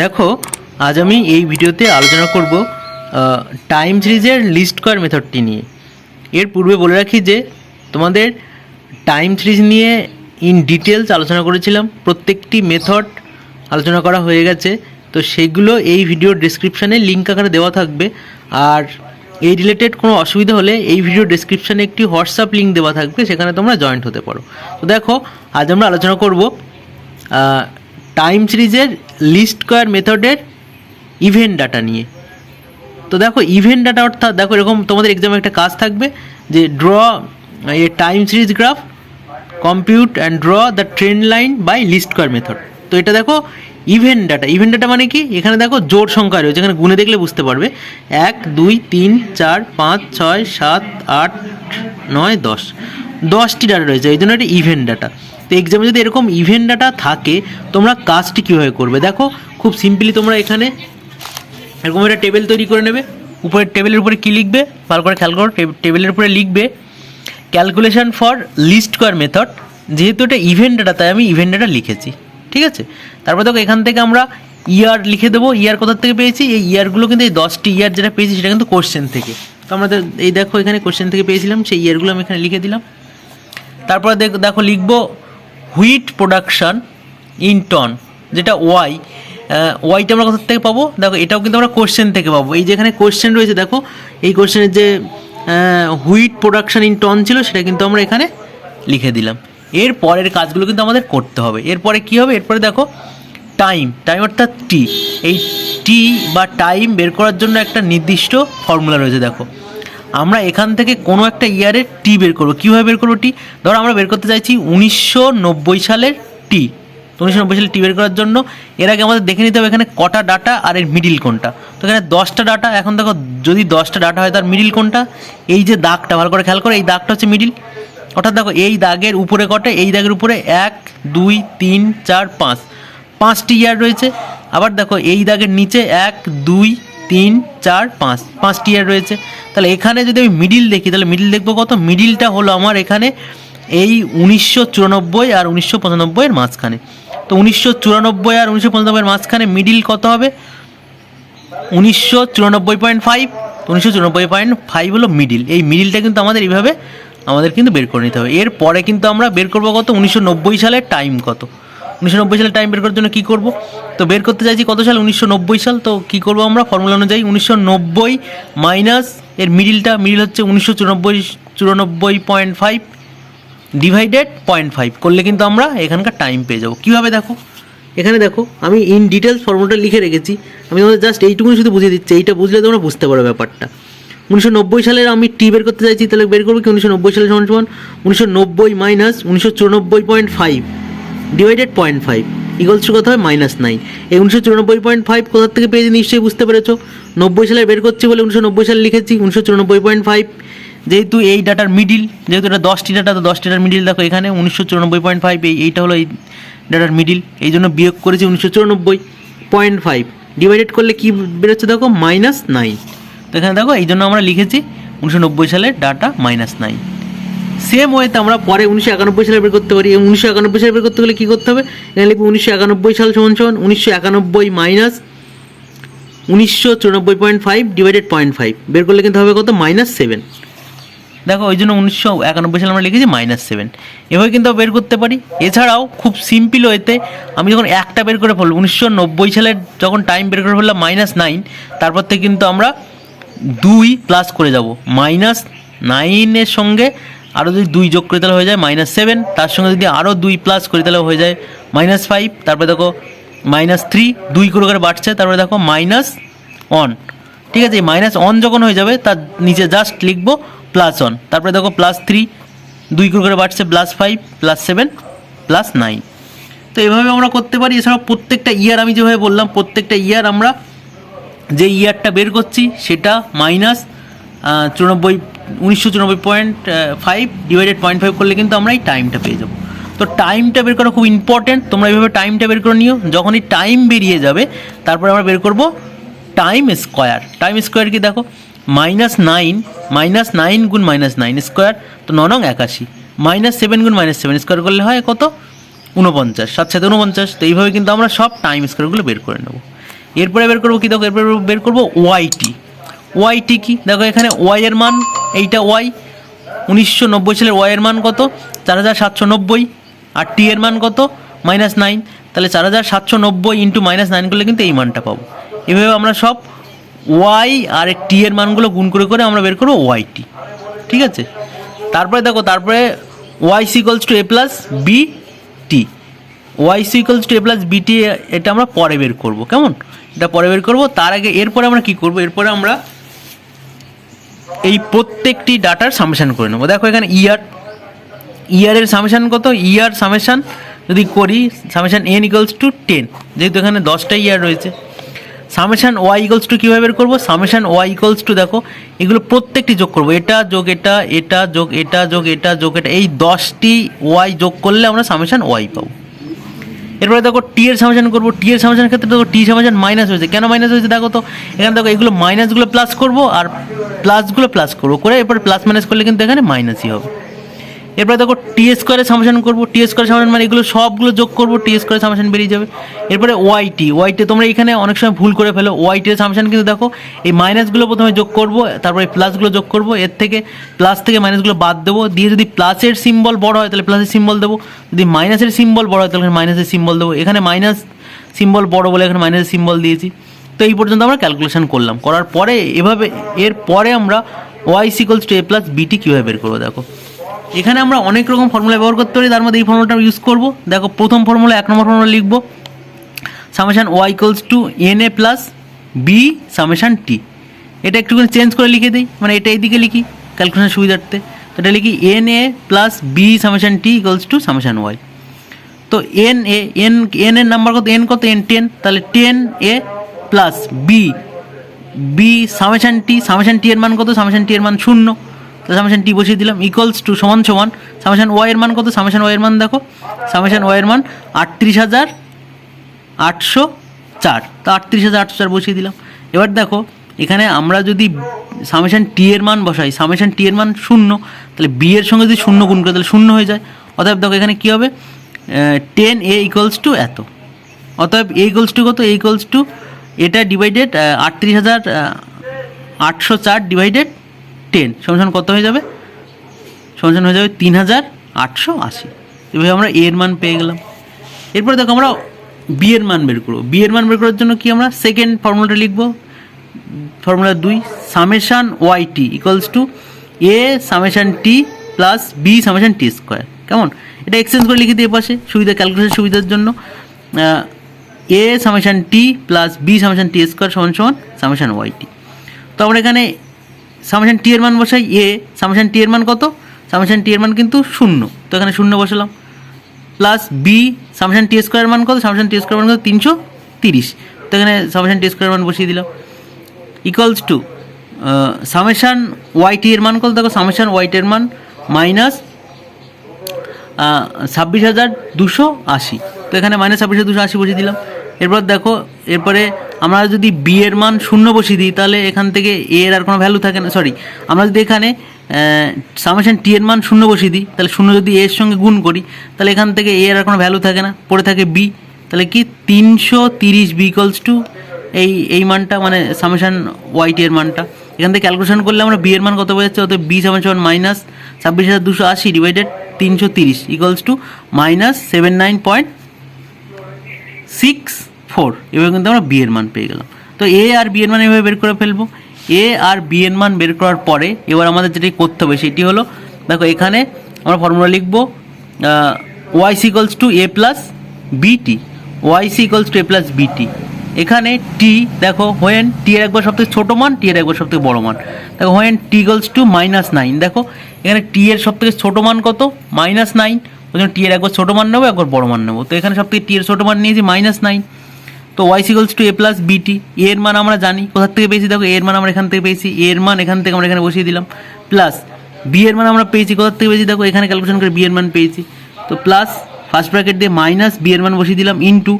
দেখো, আজ আমি এই ভিডিওতে আলোচনা করব টাইম সিরিজের লিস্ট স্কোয়ার মেথডটি নিয়ে। এর পূর্বে বলে রাখি যে, তোমাদের টাইম সিরিজ নিয়ে ইন ডিটেলস আলোচনা করেছিলাম, প্রত্যেকটি মেথড আলোচনা করা হয়ে গেছে, তো সেগুলো এই ভিডিওর ডিসক্রিপশানে লিঙ্ক আকারে দেওয়া থাকবে, আর এই রিলেটেড কোনো অসুবিধা হলে এই ভিডিও ডিসক্রিপশানে একটি হোয়াটসঅ্যাপ লিঙ্ক দেওয়া থাকবে, সেখানে তোমরা জয়েন্ট হতে পারো। তো দেখো, আজ আমরা আলোচনা করব টাইম সিরিজের লিস্ট স্কোয়ার মেথডের ইভেন্ট ডাটা নিয়ে। তো দেখো ইভেন্ট ডাটা অর্থাৎ দেখো, এরকম তোমাদের এক্সামে একটা কাজ থাকবে যে draw a time series graph compute and draw the trend line by list square method তো এটা দেখো ইভেন্ট ডাটা ইভেন্ট ডাটা মানে কি? এখানে দেখো জোর সংখ্যা রয়েছে, এখানে গুনে দেখলে বুঝতে পারবে। এক, দুই, তিন, চার, পাঁচ, ছয়, সাত, আট, নয়, দশ। দশটি ডাটা রয়েছে এই জন্য এটা ইভেন্ট ডাটা তো এক্সামে যদি এরকম ইভেন্ট ডাটা থাকে, তোমরা কাজটি কীভাবে করবে? দেখো, খুব সিম্পলি তোমরা এখানে এরকম একটা টেবিল তৈরি করে নেবে। উপরে টেবিলের উপরে কী লিখবে? ভালো করে খেয়াল করো টেবিলের উপরে লিখবে calculation for list square method যেহেতু এটা ইভেন্ট ডাটা তাই আমি ইভেন্ট ডাটা লিখেছি, ঠিক আছে? তারপর দেখো, এখান থেকে আমরা ইয়ার লিখে দেবো। ইয়ার কোথার থেকে পেয়েছি? এই ইয়ারগুলো কিন্তু এই দশটি ইয়ার যেটা পেয়েছি, সেটা কিন্তু কোশ্চেন থেকে। তো আমরা এই দেখো, এখানে কোশ্চেন থেকে পেয়েছিলাম, সেই ইয়ারগুলো আমি এখানে লিখে দিলাম। তারপরে দেখ- দেখো, লিখব হুইট প্রোডাকশান ইন টন যেটা ওয়াই ওয়াইটা আমরা কোথা থেকে পাবো? দেখো, এটাও কিন্তু আমরা কোশ্চেন থেকে পাবো। এই যেখানে কোশ্চেন রয়েছে, দেখো, এই কোশ্চেনের যে হুইট প্রোডাকশান ইন টন ছিল, সেটা কিন্তু আমরা এখানে লিখে দিলাম। এর পরের কাজগুলো কিন্তু আমাদের করতে হবে। এরপরে কি হবে? এরপরে দেখো টাইম টাইম অর্থাৎ টি এই টি বা টাইম বের করার জন্য একটা নির্দিষ্ট ফর্মুলা রয়েছে, দেখো। আমরা এখান থেকে কোনো একটা ইয়ারে টি বের করব। কীভাবে বের করব টি ধরো আমরা বের করতে চাইছি উনিশশো নব্বই সালের টি উনিশশো নব্বই সালে টি বের করার জন্য এর আগে আমাদের দেখে নিতে হবে এখানে কটা ডাটা আর এর মিডিল কোনটা। তো এখানে দশটা ডাটা এখন দেখো যদি দশটা ডাটা হয় তার মিডিল কোনটা? এই যে দাগটা, ভালো করে খেয়াল করে, এই দাগটা হচ্ছে মিডিল অর্থাৎ দেখো এই দাগের উপরে কটা? এই দাগের উপরে এক, দুই, তিন, চার, পাঁচ। পাঁচটি ইয়ার রয়েছে। আবার দেখো এই দাগের নিচে এক, দুই তিন, চার, পাঁচ পাঁচটি ইয়ার রয়েছে। তাহলে এখানে যদি আমি মিডিল দেখি, তাহলে মিডিল দেখব কত? মিডিলটা হলো আমার এখানে এই উনিশশো চুরানব্বই আর উনিশশো পঁচানব্বইয়ের মাঝখানে। তো উনিশশো চুরানব্বই আর উনিশশো পঁচানব্বইয়ের মাঝখানে মিডিল কত হবে? উনিশশো চুরানব্বই পয়েন্ট ফাইভ উনিশশো চুরানব্বই পয়েন্ট ফাইভ হলো মিডিল এই মিডিলটা কিন্তু আমাদের এইভাবে, আমাদের কিন্তু বের করে নিতে হবে। এরপরে কিন্তু আমরা বের করব কত? উনিশশো নব্বই সালের টাইম কত? উনিশশো নব্বই সালের টাইম বের করার জন্য কী করব? তো বের করতে চাইছি কত সাল? উনিশশো নব্বই সাল। তো কী করব আমরা? ফর্মুলা অনুযায়ী উনিশশো নব্বই মাইনাস এর মিডিলটা মিডিল হচ্ছে উনিশশো চুরানব্বই চুরানব্বই point five divided point five করলে কিন্তু আমরা এখানকার টাইম পেয়ে যাব। কীভাবে দেখো? এখানে দেখো, আমি ইন ডিটেলস ফর্মুলাটা লিখে রেখেছি। আমি তোমাদের জাস্ট এইটুকুনি শুধু বুঝিয়ে দিচ্ছি। এইটা বুঝলে তোমরা বুঝতে পারো ব্যাপারটা। উনিশশো নব্বই সালের আমি টি বের করতে চাইছি, তাহলে বের করব কি উনিশশো নব্বই সালের সমান সমান? উনিশশো নব্বই মাইনাস উনিশশো চুরানব্বই point five divided point five equals কথা হয় মাইনাস নাইন এই উনিশশো চুরানব্বই পয়েন্ট ফাইভ কোথার থেকে পেয়েছি? নিশ্চয়ই বুঝতে পেরেছ। নব্বই সালে বের করছি বলে উনিশশো নব্বই সালে লিখেছি, উনিশশো চুরানব্বই পয়েন্ট ফাইভ যেহেতু এই ডাটার মিডিল যেহেতু এটা দশটি ডাটা তো দশটি ডাটার মিডিল দেখো এখানে উনিশশো চুরানব্বই পয়েন্ট ফাইভ এই এইটা হলো এই ডাটার মিডিল এই জন্য বিয়োগ করেছি উনিশশো চুরানব্বই পয়েন্ট ফাইভ ডিভাইডেড করলে কী বেরোচ্ছে দেখো? মাইনাস নাইন তো এখানে দেখো, এই জন্য আমরা লিখেছি উনিশশো নব্বই সালের ডাটা মাইনাস নাইন সেম ওয়েতে আমরা পরে উনিশশো একানব্বই সালে বের করতে পারি। এবং উনিশশো একানব্বই সালে বের করতে গেলে কী করতে হবে? এখানে লিখব উনিশশো একানব্বই সাল সমান সমান, উনিশশো একানব্বই মাইনাস উনিশশো চুরানব্বই point five divided point five বের করলে কিন্তু হবে কত? মাইনাস সেভেন দেখো, ওই জন্য উনিশশো একানব্বই সালে আমরা লিখেছি মাইনাস সেভেন এভাবে কিন্তু বের করতে পারি। এছাড়াও খুব সিম্পল ওয়েতে আমি যখন একটা বের করে ফেলব, উনিশশো নব্বই সালের যখন টাইম বের করে ফেললাম মাইনাস নাইন তারপর থেকে কিন্তু আমরা দুই প্লাস করে যাব। মাইনাস নাইনের সঙ্গে আরও যদি দুই যোগ করে তাহলে হয়ে যায় মাইনাস সেভেন তার সঙ্গে যদি আরও দুই প্লাস করে তাহলে হয়ে যায় মাইনাস ফাইভ তারপরে দেখো মাইনাস থ্রি দুই করে করে বাড়ছে, তারপরে দেখো মাইনাস ওয়ান ঠিক আছে মাইনাস ওয়ান যখন হয়ে যাবে, তার নিচে জাস্ট লিখব প্লাস ওয়ান তারপরে দেখো প্লাস থ্রি দুই করে করে বাড়ছে plus five plus seven plus nine তো এভাবে আমরা করতে পারি। এছাড়াও প্রত্যেকটা ইয়ার আমি যেভাবে বললাম, প্রত্যেকটা ইয়ার আমরা যে ইয়ারটা বের করছি, সেটা মাইনাস চুরানব্বই উনিশশো চুরানব্বই point five divided point five করলে কিন্তু আমরা এই টাইমটা পেয়ে যাব। তো টাইমটা বের করা খুব ইম্পর্টেন্ট তোমরা এইভাবে টাইমটা বের করে নিও। যখনই টাইম বেরিয়ে যাবে, তারপরে আমরা বের করব টাইম স্কোয়ার টাইম স্কোয়ার কি দেখো? মাইনাস নাইন মাইনাস নাইন গুণ মাইনাস নাইন স্কোয়ার তো ন নং একাশি। মাইনাস সেভেন গুণ মাইনাস সেভেন স্কোয়ার করলে হয় কত? উনপঞ্চাশ সাত সাথে উনপঞ্চাশ তো এইভাবে কিন্তু আমরা সব টাইম স্কোয়ারগুলো বের করে নেব। এরপরে বের করব কি দেখো? এরপরে বের করব ওয়াইটি ওয়াইটি কি? দেখো এখানে ওয়াই এর মান, এইটা ওয়াই উনিশশো নব্বই সালের ওয়াই এর মান কত? চার হাজার সাতশো নব্বই। আর টি এর মান কত? মাইনাস নাইন তাহলে চার হাজার সাতশো নব্বই ইন্টু মাইনাস নাইন করলে কিন্তু এই মানটা পাবো। এভাবে আমরা সব ওয়াই আর টি এর মানগুলো গুণ করে করে আমরা বের করব ওয়াইটি ঠিক আছে? তারপরে দেখো, তারপরে Y equals to A plus B T Y equals to A plus BT এটা আমরা পরে বের করব। কেমন? এটা পরে বের করব। তার আগে, এরপরে আমরা কি করব? এরপরে আমরা এই প্রত্যেকটি ডাটার সামেশন করে নেব। দেখো এখানে ইয়ার ইয়ারের সামেশন কত? ইয়ার সামেশন যদি করি summation N equals to ten যেহেতু এখানে দশটা ইয়ার রয়েছে। সামেশন ওয়াই ইকলস টু কীভাবে বের করব? সামেশন ওয়াই ইকলস টু দেখো, এগুলো প্রত্যেকটি যোগ করব। এটা যোগ, এটা এটা যোগ এটা যোগ এটা যোগ, এটা, এই দশটি ওয়াই যোগ করলে আমরা সামেশন ওয়াই পাবো। এরপরে দেখো টি এর সামেশন করব। টি এর সামেশনের ক্ষেত্রে দেখো টি সামেশন মাইনাস হয়েছে। কেন মাইনাস হয়েছে দেখো তো? এখানে দেখো এগুলো মাইনাসগুলো প্লাস করব আর প্লাসগুলো প্লাস করব। করে এরপরে প্লাস মাইনাস করলে কিন্তু এখানে মাইনাসই হবে। এরপরে দেখো টি স্কোয়ারের সামেশন করব টি স্কোয়ারের সামেশন মানে এগুলো সবগুলো যোগ করব টি স্কোয়ারের সামেশন বেরিয়ে যাবে। এরপরে ওয়াইটি ওয়াইটি তোমরা এখানে অনেক সময় ভুল করে ফেলো। ওয়াইটি এর সামেশন কিন্তু দেখো, এই মাইনাসগুলো প্রথমে যোগ করব, তারপরে প্লাসগুলো যোগ করব, এর থেকে প্লাস থেকে মাইনাসগুলো বাদ দেবো। দিয়ে যদি প্লাসের সিম্বল বড় হয়, তাহলে প্লাসের সিম্বল দেবো। যদি মাইনাসের সিম্বল বড় হয়, তাহলে মাইনাসের সিম্বল দেবো। এখানে মাইনাস সিম্বল বড় বলে এখানে মাইনাসের সিম্বল দিয়েছি। তো এই পর্যন্ত আমরা ক্যালকুলেশন করলাম। করার পরে এভাবে এর পরে আমরা Y equals to A plus B T কীভাবে বের করব দেখো। এখানে আমরা অনেক রকম ফর্মুলা ব্যবহার করতে পারি। তার মধ্যে এই ফর্মুলাটা ইউজ করব। দেখো, প্রথম ফর্মুলা এক নম্বর ফর্মুলা লিখব। Summation Y equals to N A plus B summation T এটা একটুখানি চেঞ্জ করে লিখে দিই। মানে এটা এইদিকে লিখি ক্যালকুলেশন সুবিধার্থে। তো এটা লিখি N A plus B summation T equals to summation Y তো এন এ এন এন এর নাম্বার কত? এন কত? এন টেন তাহলে ten A plus B B summation T summation T এর মান কত? সামেশান টি এর মান শূন্য। তাহলে সামেশান টি বসিয়ে দিলাম ইকুয়ালস টু সমান সমান সামেশান ওয়াই এর মান কত? সামেশান ওয়াই এর মান দেখো সামেশান ওয়াই এর মান আটত্রিশ হাজার আটশো চার। তো আটত্রিশ হাজার আটশো চার বসিয়ে দিলাম। এবার দেখো, এখানে আমরা যদি সামেশান টি এর মান বসাই সামেশান টি এর মান শূন্য, তাহলে বি এর সঙ্গে যদি শূন্য গুণ করে, তাহলে শূন্য হয়ে যায়। অতএব দেখো এখানে কী হবে? টেন এ ইকুয়ালস টু এত। অতএব এ ইকুয়ালস টু কত? এ ইকুয়ালস টু এটা ডিভাইডেড আটত্রিশ হাজার আটশো চার ডিভাইডেড টেন সমান কত হয়ে যাবে? সমান হয়ে যাবে তিন হাজার আটশো আশি। এভাবে আমরা এর মান পেয়ে গেলাম। এরপরে দেখো আমরা বি এর মান বের করব। বি এর মান বের করার জন্য কি আমরা সেকেন্ড ফর্মুলাটা লিখব? ফর্মুলা দুই summation Y T equals to A summation T plus B summation T square কেমন? এটা এক্সচেঞ্জ করে লিখে দিয়ে পাশে, সুবিধা ক্যালকুলেশন সুবিধার জন্য। A summation T plus B summation T square সমান সমান সামেশান ওয়াই টি তো আমরা এখানে সামেশান টি এর মান বসাই এ, সামেশান টি এর মান কত? সামেশান টি এর মান কিন্তু শূন্য। তো এখানে শূন্য বসালাম। Plus B, summation T square মান কত? সামেশান টি স্কোয়ার মান কত? তিনশো তিরিশ। তো এখানে সামেশান টি স্কোয়ার মান বসিয়ে দিলাম। Equals to summation Y T এর মান কত? দেখো, সামেশান ওয়াই টি এর মান মাইনাস ছাব্বিশ হাজার দুশো আশি। তো এখানে মাইনাস ছাব্বিশ হাজার দুশো আশি বসিয়ে দিলাম। এরপর দেখো, এরপরে আমরা যদি বি এর মান শূন্য বসিয়ে দিই, তাহলে এখান থেকে এ এর আর কোনো ভ্যালু থাকে না সরি আমরা যদি এখানে সামেশন টি এর মান শূন্য বসিয়ে দিই, তাহলে শূন্য যদি এর সঙ্গে গুণ করি, তাহলে এখান থেকে এ এর আর কোনো ভ্যালু থাকে না, পড়ে থাকে বি তাহলে কি তিনশো তিরিশ বি ইকলস টু এই এই মানটা মানে সামেশন ওয়াইটি এর মানটা। এখান থেকে ক্যালকুলেশন করলে আমরা বি এর মান কত বোঝাচ্ছে অত বি সামেশন মাইনাস ছাব্বিশ হাজার দুশো আশি ডিভাইডেড তিনশো তিরিশ equals to minus seven nine point six four এভাবে কিন্তু আমরা বি এর মান পেয়ে গেলাম। তো এ আর বি এর মান এভাবে বের করে ফেলব। এ আর বি এর মান বের করার পরে এবার আমাদের যেটি করতে হবে, সেটি হলো, দেখো এখানে আমরা ফর্মুলা লিখব Y equals to A plus B T Y equals to A plus B T এখানে টি দেখো হোয়েন টি এর একবার সবথেকে ছোটো মান টি এর একবার সবথেকে বড় মান। দেখো when T equals to minus nine দেখো, এখানে টি এর সবথেকে ছোটো মান কত? মাইনাস নাইন ওই জন্য টি এর একবার ছোটো মান নেব, একবার বড় মান নেব। তো এখানে সবথেকে টি এর ছোটো মান নিয়েছি মাইনাস নাইন তো Y equals to A plus B T এর মান আমরা জানি, কোথার থেকে পেয়েছি দেখো, এর মান আমরা এখান থেকে পেয়েছি, এর মান এখান থেকে আমরা এখানে বসিয়ে দিলাম প্লাস বি এর মান আমরা পেয়েছি, কোথার থেকে পেয়েছি দেখো, এখানে ক্যালকুলেশন করে বি এর মান পেয়েছি, তো প্লাস ফার্স্ট ব্র্যাকেট দিয়ে মাইনাস বি এর মান বসিয়ে দিলাম ইন্টু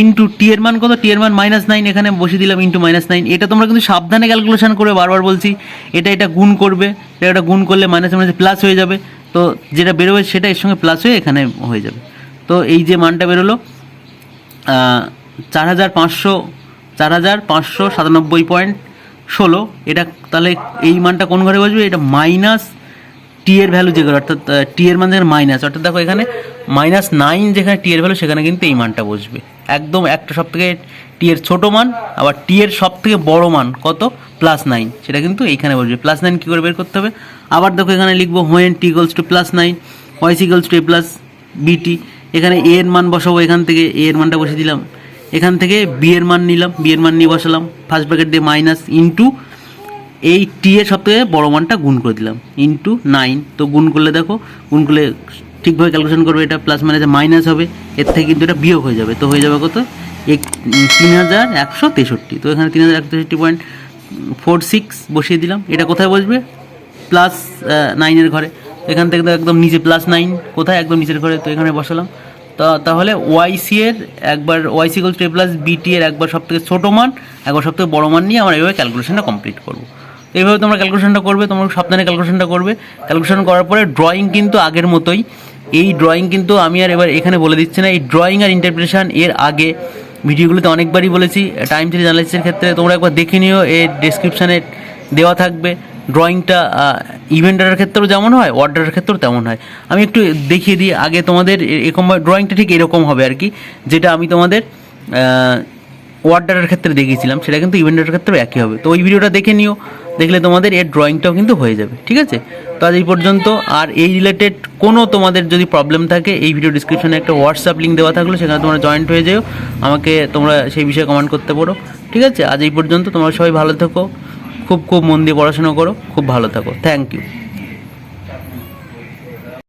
ইন্টু টি এর মান কত টি এর মান মাইনাস নাইন এখানে বসিয়ে দিলাম ইন্টু মাইনাস নাইন এটা তোমরা কিন্তু সাবধানে ক্যালকুলেশন করবে বারবার বলছি, এটা এটা গুণ করবে, এটা এটা গুণ করলে মাইনাস মাইনাস প্লাস হয়ে যাবে, তো যেটা বেরোবে সেটা এর সঙ্গে প্লাস হয়ে এখানে হয়ে যাবে, তো এই যে মানটা বেরোলো চার হাজার পাঁচশো, চার হাজার পাঁচশো সাতানব্বই পয়েন্ট ষোলো। এটা তাহলে এই মানটা কোন ঘরে বসবে? এটা মাইনাস টি এর ভ্যালু যে ঘরে, অর্থাৎ টি এর মান যেখানে মাইনাস অর্থাৎ দেখো এখানে মাইনাস নাইন যেখানে টি এর ভ্যালু সেখানে কিন্তু এই মানটা বসবে। একদম একটা সব থেকে টি এর ছোটো মান, আবার টি এর সব থেকে বড় মান কত? প্লাস নাইন সেটা কিন্তু এইখানে বসবে। প্লাস নাইন কী করে বের করতে হবে? আবার দেখো এখানে লিখব when T equals to plus nine Y's equals to A plus B T এখানে এ এর মান বসাবো এখান থেকে এ এর মানটা বসিয়ে দিলাম। এখান থেকে বিয়ের মান নিলাম, বিয়ের মান নিয়ে বসালাম। ফার্স্ট ব্র্যাকেট দিয়ে মাইনাস ইন্টু এই টি এর সব থেকে বড়ো মানটা গুণ করে দিলাম। ইন্টু নাইন তো গুণ করলে দেখো, গুণ করলে ঠিকভাবে ক্যালকুলেশন করবে এটা প্লাস মাইনাসে মাইনাস হবে। এর থেকে কিন্তু এটা বিয়োগ হয়ে যাবে। তো হয়ে যাবে কত? এক তিন হাজার একশো তেষট্টি। তো এখানে তিন হাজার একশো তেষট্টি পয়েন্ট ফোর সিক্স বসিয়ে দিলাম। এটা কোথায় বসবে? প্লাস নাইনের ঘরে। এখান থেকে তো একদম নিচে প্লাস নাইন কোথায়? একদম নিচের ঘরে। তো এখানে বসালাম। তাহলে ওয়াইসি এর একবার ওয়াইসি টু এ প্লাস বিটি এর একবার সব থেকে ছোটো মান, একবার সব থেকে বড়ো মান নিয়ে আমরা এইভাবে ক্যালকুলেশনটা কমপ্লিট করব। এইভাবে তোমরা ক্যালকুলেশনটা করবে, তোমরা সাবধানে ক্যালকুলেশনটা করবে। ক্যালকুলেশন করার পরে ড্রয়িং কিন্তু আগের মতোই। এই ড্রয়িং কিন্তু আমি আর এবার এখানে বলে দিচ্ছি না। এই ড্রয়িং আর ইন্টারপ্রিটেশন এর আগে ভিডিওগুলোতে অনেকবারই বলেছি। টাইম সিরিজ অ্যানালাইসিসের ক্ষেত্রে তোমরা একবার দেখে নিও। এর ডেসক্রিপশানে দেওয়া থাকবে। ড্রয়িংটা ইভেন্টারের ক্ষেত্রেও যেমন হয় অর্ডারের ক্ষেত্রেও তেমন হয়। আমি একটু দেখিয়ে দিই, আগে তোমাদের এরকম ড্রয়িংটা ঠিক এরকম হবে আর কি, যেটা আমি তোমাদের ওয়ার্ডারের ক্ষেত্রে দেখিয়েছিলাম, সেটা কিন্তু ইভেন্টের ক্ষেত্রেও একই হবে। তো ওই ভিডিওটা দেখে নিও, দেখলে তোমাদের এর ড্রয়িংটাও কিন্তু হয়ে যাবে, ঠিক আছে? তো আজ এই পর্যন্ত, আর এই রিলেটেড কোনো তোমাদের যদি প্রবলেম থাকে, এই ভিডিও ডিসক্রিপশনে একটা হোয়াটসঅ্যাপ লিঙ্ক দেওয়া থাকল, সেখানে তোমরা জয়েন্ট হয়ে যেও, আমাকে তোমরা সেই বিষয়ে কমেন্ট করতে পারো, ঠিক আছে? আজ এই পর্যন্ত, তোমরা সবাই ভালো থেকো। খুব খুব মন দিয়ে পড়াশোনা করো খুব ভালো থাকো। Thank you